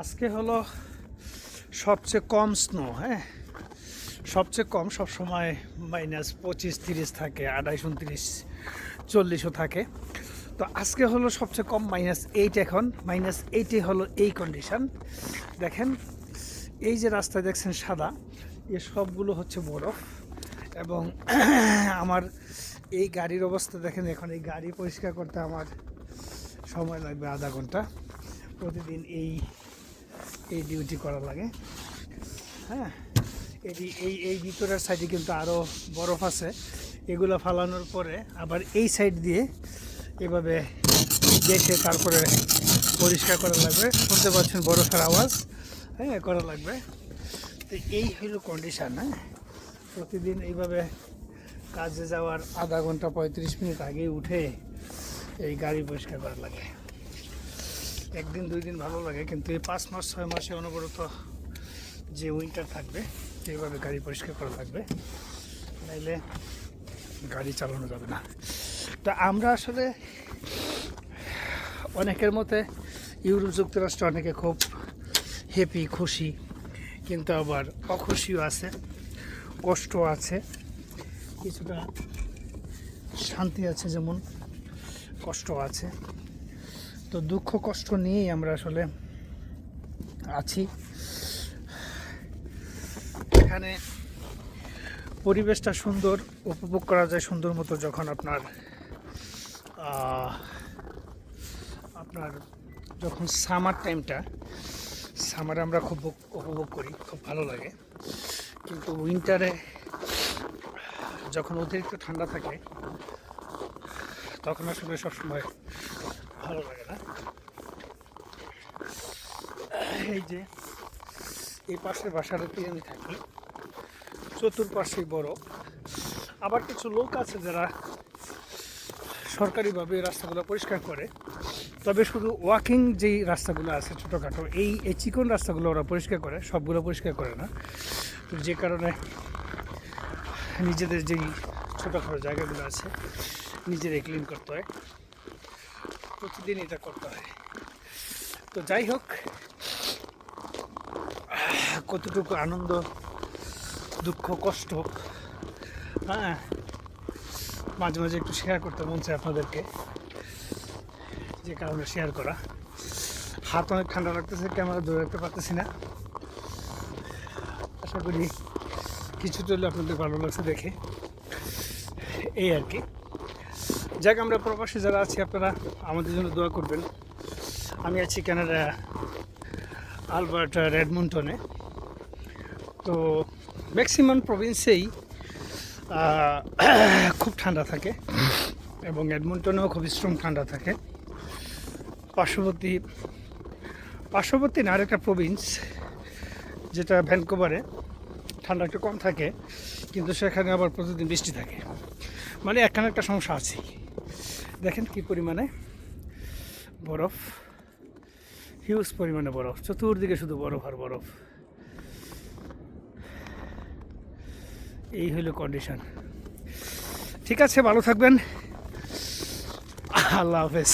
আজকে হলো সবচেয়ে কম স্নো হ্যাঁ? সবচেয়ে কম সবসময় মাইনাস পঁচিশ, তিরিশ থাকে আড়াইশ উনত্রিশ, চল্লিশও থাকে। তো আজকে হলো সবচেয়ে কম মাইনাস এইট এখন মাইনাস এইটে হলো এই কন্ডিশন দেখেন, এই যে রাস্তায় দেখছেন সাদা, এ সবগুলো হচ্ছে বরফ। এবং আমার এই গাড়ির অবস্থা দেখেন, এখন এই গাড়ি পরিষ্কার করতে আমার সময় লাগবে আধা ঘণ্টা। প্রতিদিন এই এই ডিউটি করা লাগে। হ্যাঁ এটি এই এই ভিতরের সাইডে কিন্তু আরও বরফ আছে। এগুলো ফালানোর পরে আবার এই সাইড দিয়ে এভাবে দেখে তারপরে পরিষ্কার করা লাগবে। শুনতে পাচ্ছেন বরফের আওয়াজ। হ্যাঁ করা লাগবে। তো এই হলো কন্ডিশান হ্যাঁ। প্রতিদিন এইভাবে কাজে যাওয়ার আধা ঘণ্টা পঁয়ত্রিশ মিনিট আগে উঠে এই গাড়ি পরিষ্কার করা লাগে। একদিন, দুই দিন ভালো লাগে, কিন্তু এই পাঁচ মাস, ছয় মাসে অনবরত যে উইন্টার থাকবে, সেইভাবে গাড়ি পরিষ্কার করা থাকবে। নাইলে গাড়ি চালানো যাবে না। তা আমরা আসলে অনেকের মতে ইউরোপ যুক্তরাষ্ট্রে অনেকে খুব হ্যাপি খুশি, কিন্তু আবার অখুশিও আছে কষ্ট আছে, কিছুটা শান্তি আছে যেমন কষ্ট আছে। তো দুঃখ, কষ্ট নিয়েই আমরা আসলে আছি। এখানে পরিবেশটা সুন্দর, উপভোগ করা যায় সুন্দর মতো যখন আপনার আপনার যখন সামার টাইমটা সামারে আমরা খুব উপভোগ করি, খুব ভালো লাগে। কিন্তু উইন্টারে যখন অতিরিক্ত ঠান্ডা থাকে, তখন আসলে সবসময় ভালো লাগে না। এই যে, এই পাশের বাসাটাতেই আমি থাকি চতুর্পাশেই বড়। আবার কিছু লোক আছে যারা সরকারিভাবে রাস্তাগুলো পরিষ্কার করে। তবে শুধু ওয়াকিং যেই রাস্তাগুলো আছে ছোটোখাটো, এই এই চিকন রাস্তাগুলো ওরা পরিষ্কার করে, সবগুলো পরিষ্কার করে না। যে কারণে নিজেদের যেই ছোটোখাটো জায়গাগুলো আছে, নিজেরাই ক্লিন করতে হয়। প্রতিদিন এটা করতে হয়। তো যাই হোক কতটুকু আনন্দ, দুঃখ, কষ্ট হ্যাঁ মাঝে মাঝে একটু শেয়ার করতে মন চায় আপনাদেরকে, যে কারণে শেয়ার করা। হাত অনেক ঠান্ডা লাগতেছে ক্যামেরা ধরে রাখতে পারতেছি না। আশা করি কিছু চলে আপনাদের ভালো লাগছে দেখে। এই আর কি। যাক, আমরা প্রবাসী যারা আছি, আপনারা আমাদের জন্য দোয়া করবেন। আমি আছি কানাডা আলবার্ট রেডমন্টনে তো ম্যাক্সিমাম প্রভিন্সেই খুব ঠান্ডা থাকে এবং এডমন্টনেও খুব স্ট্রং ঠান্ডা থাকে। পার্শ্ববর্তী পার্শ্ববর্তী না, আরেকটা প্রভিন্স যেটা ভ্যানকোভারে ঠান্ডা একটু কম থাকে, কিন্তু সেখানে আবার প্রতিদিন বৃষ্টি থাকে। মানে একখানে একটা সমস্যা আছে দেখেন কি পরিমাণে বরফ হিউজ পরিমাণে বরফ, চতুর্দিকে শুধু বরফ আর বরফ। এই হলো কন্ডিশন ঠিক আছে, ভালো থাকবেন। আল্লাহ হাফেজ।